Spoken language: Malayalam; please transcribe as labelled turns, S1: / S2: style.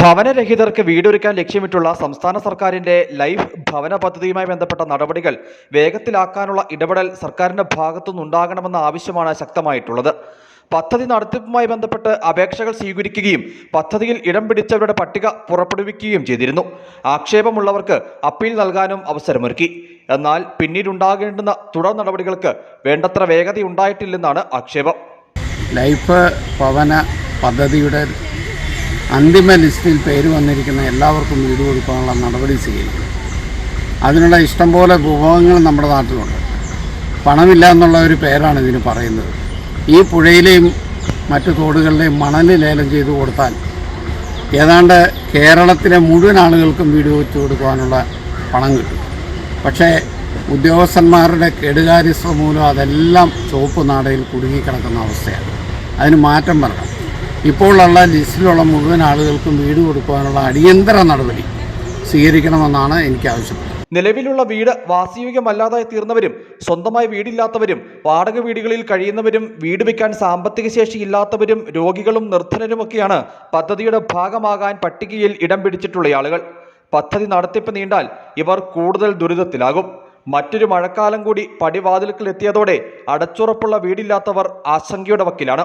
S1: ഭവനരഹിതർക്ക് വീടൊരുക്കാൻ ലക്ഷ്യമിട്ടുള്ള സംസ്ഥാന സർക്കാരിന്റെ ലൈഫ് ഭവന പദ്ധതിയുമായി ബന്ധപ്പെട്ട നടപടികൾ വേഗത്തിലാക്കാനുള്ള ഇടപെടൽ സർക്കാരിന്റെ ഭാഗത്തുനിന്നുണ്ടാകണമെന്ന ആവശ്യമാണ് ശക്തമായിട്ടുള്ളത്. പദ്ധതി നടത്തിപ്പുമായി ബന്ധപ്പെട്ട് അപേക്ഷകൾ സ്വീകരിക്കുകയും പദ്ധതിയിൽ ഇടം പിടിച്ചവരുടെ പട്ടിക പുറപ്പെടുവിക്കുകയും ചെയ്തിരുന്നു. ആക്ഷേപമുള്ളവർക്ക് അപ്പീൽ നൽകാനും അവസരമൊരുക്കി. എന്നാൽ പിന്നീടുണ്ടാകേണ്ടുന്ന തുടർ നടപടികൾക്ക് വേണ്ടത്ര വേഗതയുണ്ടായിട്ടില്ലെന്നാണ് ആക്ഷേപം.
S2: ലൈഫ് ഭവന പദ്ധതിയുടെ അന്തിമ ലിസ്റ്റിൽ പേര് വന്നിരിക്കുന്ന എല്ലാവർക്കും വീട് കൊടുക്കാനുള്ള നടപടി സ്വീകരിക്കും. അതിനുള്ള ഇഷ്ടംപോലെ വിഭവങ്ങൾ നമ്മുടെ നാട്ടിലുണ്ട്. പണമില്ല എന്നുള്ള ഒരു പേരാണ് ഇതിന് പറയുന്നത്. ഈ പുഴയിലെയും മറ്റു തോടുകളിലെയും മണൽ ലേലം ചെയ്തു കൊടുത്താൽ ഏതാണ്ട് കേരളത്തിലെ മുഴുവൻ ആളുകൾക്കും വീട് വെച്ച് കൊടുക്കുവാനുള്ള പണം കിട്ടും. പക്ഷേ ഉദ്യോഗസ്ഥന്മാരുടെ കെടുകാര്യസ്ഥ മൂലം അതെല്ലാം ചുവപ്പ് നാടയിൽ കുടുങ്ങിക്കിടക്കുന്ന അവസ്ഥയാണ്. അതിന് മാറ്റം വരണം. ഇപ്പോഴുള്ള ലിസ്റ്റിലുള്ള മുഴുവൻ ആളുകൾക്കും വീട് കൊടുക്കുവാനുള്ള അടിയന്തര നടപടി സ്വീകരിക്കണമെന്നാണ് എനിക്ക് ആവശ്യം
S1: നിലവിലുള്ള വീട് വാസയോഗ്യമല്ലാതായി തീർന്നവരും സ്വന്തമായി വീടില്ലാത്തവരും വാടക വീടുകളിൽ കഴിയുന്നവരും വീട് വയ്ക്കാൻ സാമ്പത്തിക ശേഷി ഇല്ലാത്തവരും രോഗികളും നിർധനരുമൊക്കെയാണ് പദ്ധതിയുടെ ഭാഗമാകാൻ പട്ടികയിൽ ഇടം പിടിച്ചിട്ടുള്ള ആളുകൾ. പദ്ധതി നടത്തിപ്പ് നീണ്ടാൽ ഇവർ കൂടുതൽ ദുരിതത്തിലാകും. മറ്റൊരു മഴക്കാലം കൂടി പടിവാതിൽക്കൽ എത്തിയതോടെ അടച്ചുറപ്പുള്ള വീടില്ലാത്തവർ ആശങ്കയുടെ വക്കിലാണ്.